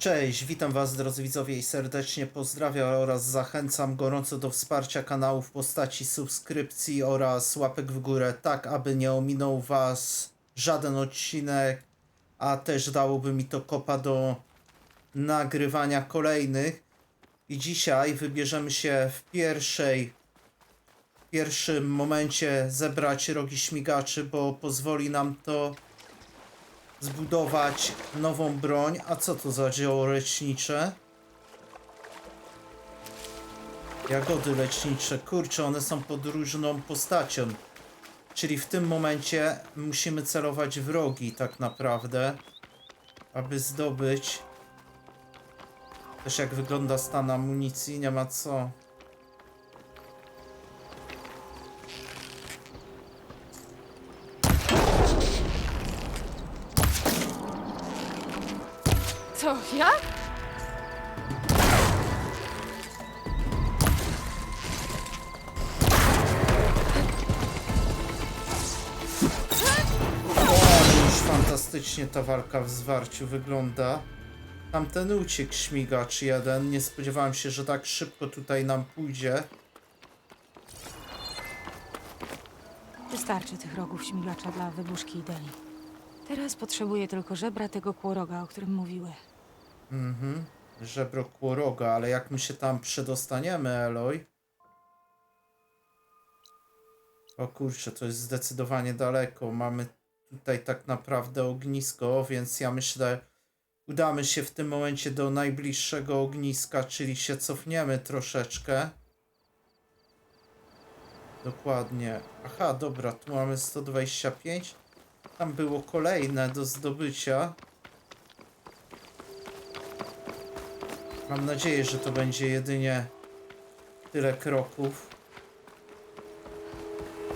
Cześć, witam Was drodzy widzowie i serdecznie pozdrawiam oraz zachęcam gorąco do wsparcia kanału w postaci subskrypcji oraz łapek w górę, tak aby nie ominął Was żaden odcinek, a też dałoby mi to kopa do nagrywania kolejnych. I dzisiaj wybierzemy się w pierwszej w pierwszym momencie zebrać rogi śmigaczy, bo pozwoli nam to zbudować nową broń. A co to za dzieło lecznicze? Jagody lecznicze. Kurczę, one są pod różną postacią. Czyli w tym momencie musimy celować w rogi tak naprawdę, aby zdobyć. Też jak wygląda stan amunicji, nie ma co. Co, ja? O, ale już fantastycznie ta walka w zwarciu wygląda. Tamten uciekł śmigacz jeden. Nie spodziewałem się, że tak szybko tutaj nam pójdzie. Wystarczy tych rogów śmigacza dla wybuszki i deli. Teraz potrzebuję tylko żebra tego kłoroga, o którym mówiły. Mhm. Żebro kłoroga, ale jak my się tam przedostaniemy, Eloy? O kurczę, to jest zdecydowanie daleko. Mamy tutaj tak naprawdę ognisko, więc ja myślę, udamy się w tym momencie do najbliższego ogniska, czyli się cofniemy troszeczkę. Dokładnie. Aha, dobra, tu mamy 125. Tam było kolejne do zdobycia. Mam nadzieję, że to będzie jedynie tyle kroków.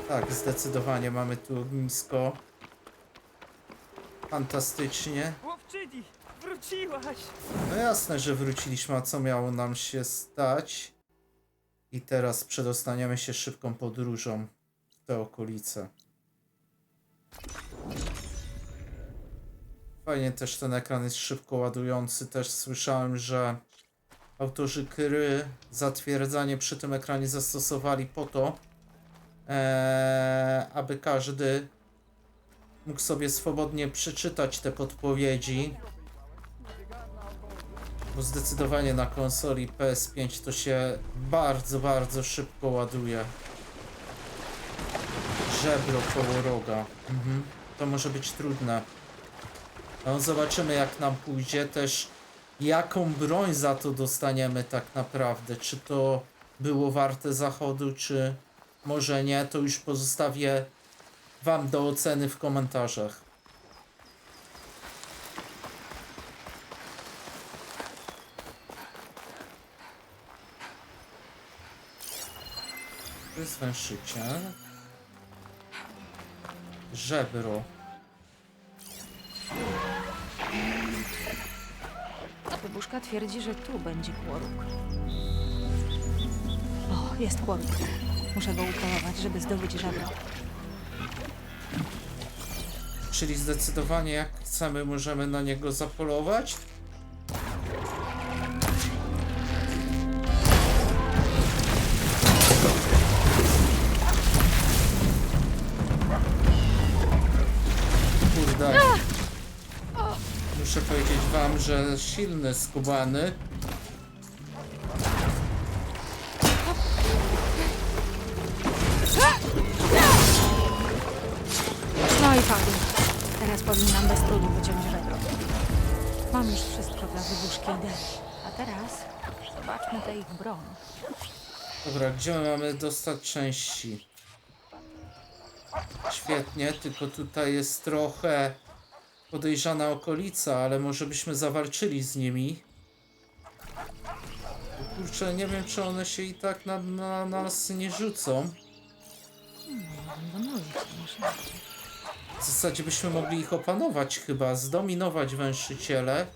Tak, zdecydowanie mamy tu ognisko. Fantastycznie. Łowczyni, wróciłaś! No jasne, że wróciliśmy, a co miało nam się stać? I teraz przedostaniemy się szybką podróżą w te okolice. Fajnie też ten ekran jest szybko ładujący. Też słyszałem, że autorzy gry zatwierdzanie przy tym ekranie zastosowali po to, eee, aby każdy mógł sobie swobodnie przeczytać te podpowiedzi. Bo zdecydowanie na konsoli PS5 to się bardzo, bardzo szybko ładuje. Żebro koło roga. Mhm. To może być trudne. No, zobaczymy jak nam pójdzie. Też jaką broń za to dostaniemy tak naprawdę. Czy to było warte zachodu, czy może nie. To już pozostawię Wam do oceny w komentarzach. To jest. Żebro. Wybuszka twierdzi, że tu będzie kłoruk. O, jest kłoruk. Muszę go upolować, żeby zdobyć żebro. Czyli zdecydowanie jak chcemy możemy na niego zapolować. Muszę powiedzieć wam, że silny skubany. No i padł. Teraz powinnam bez trudu wyciąć żebro. Mam już wszystko dla wybuszki i deli. A teraz zobaczmy tę ich broń. Dobra, gdzie my mamy dostać części? Świetnie, tylko tutaj jest trochę podejrzana okolica, ale może byśmy zawalczyli z nimi. Kurczę, nie wiem, czy one się i tak na, na, na nas nie rzucą. W zasadzie byśmy mogli ich opanować chyba, zdominować węszyciele.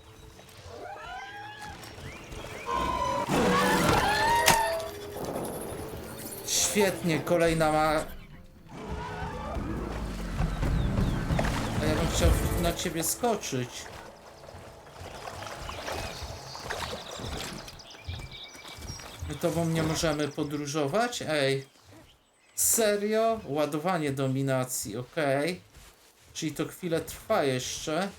Świetnie, kolejna ma... on chciał na ciebie skoczyć. My tobą nie możemy podróżować? Ej. Serio? Ładowanie dominacji, okej. Okay. Czyli to chwilę trwa jeszcze.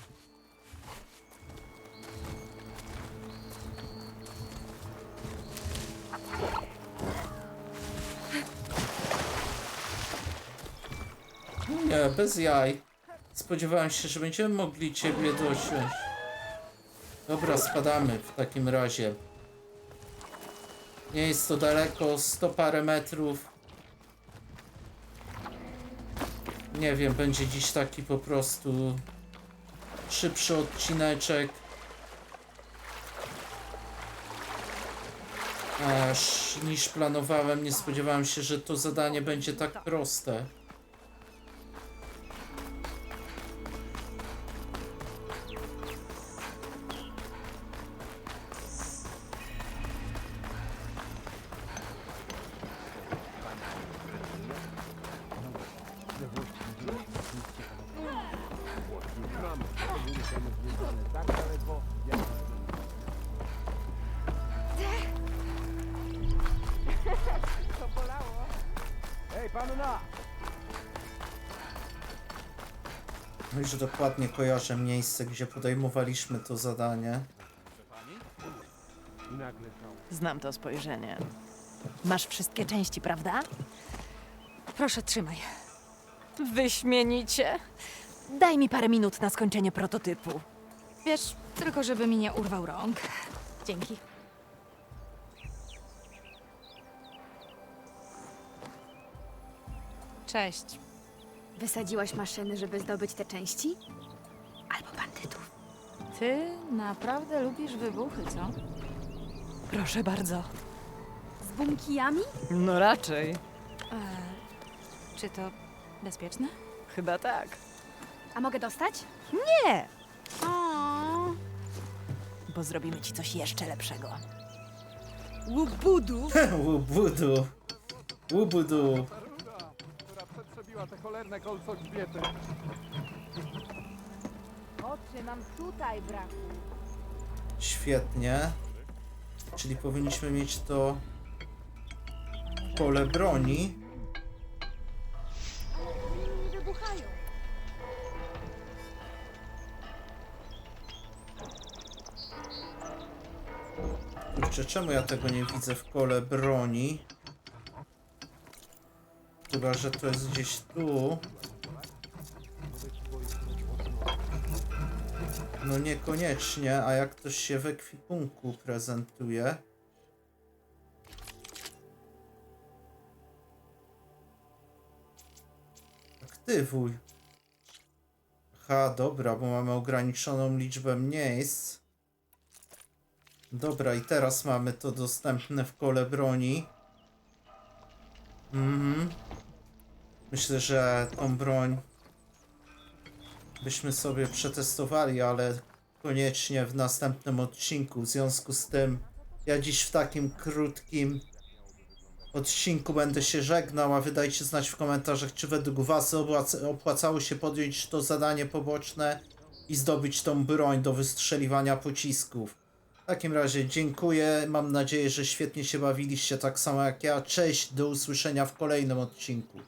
Nie, bez jaj. Spodziewałem się, że będziemy mogli ciebie dosiąść. Dobra, spadamy w takim razie. Nie jest to daleko, 100 parę metrów. Nie wiem, będzie dziś taki po prostu szybszy odcineczek. Aż niż planowałem, nie spodziewałem się, że to zadanie będzie tak proste. Ej, panna! No i że dokładnie kojarzę miejsce, gdzie podejmowaliśmy to zadanie. Znam to spojrzenie. Masz wszystkie części, prawda? Proszę, trzymaj. Wyśmienicie. Daj mi parę minut na skończenie prototypu. Wiesz, tylko żeby mi nie urwał rąk. Dzięki. Cześć. Wysadziłaś maszyny, żeby zdobyć te części? Albo bandytów. Ty naprawdę lubisz wybuchy, co? Proszę bardzo. Z bunkijami? No raczej. E, czy to bezpieczne? Chyba tak. A mogę dostać? Nie! O, Bo zrobimy ci coś jeszcze lepszego. łubudu. Łubudu. Łubudu. która przetrzebiła te cholerne kolco grzbiety. Oczy nam tutaj braku. Świetnie. Czyli powinniśmy mieć to pole broni. Kurczę, czemu ja tego nie widzę w kole broni? Chyba, że to jest gdzieś tu. No niekoniecznie, a jak ktoś się w ekwipunku prezentuje. Aktywuj. Aha, dobra, bo mamy ograniczoną liczbę miejsc. Dobra, i teraz mamy to dostępne w kole broni. Mhm. Myślę, że tą broń byśmy sobie przetestowali, ale koniecznie w następnym odcinku. W związku z tym, ja dziś w takim krótkim odcinku będę się żegnał, a wydajcie znać w komentarzach, czy według Was opłac- opłacało się podjąć to zadanie poboczne i zdobyć tą broń do wystrzeliwania pocisków. Takim razie dziękuję. Mam nadzieję, że świetnie się bawiliście tak samo jak ja. Cześć, do usłyszenia w kolejnym odcinku.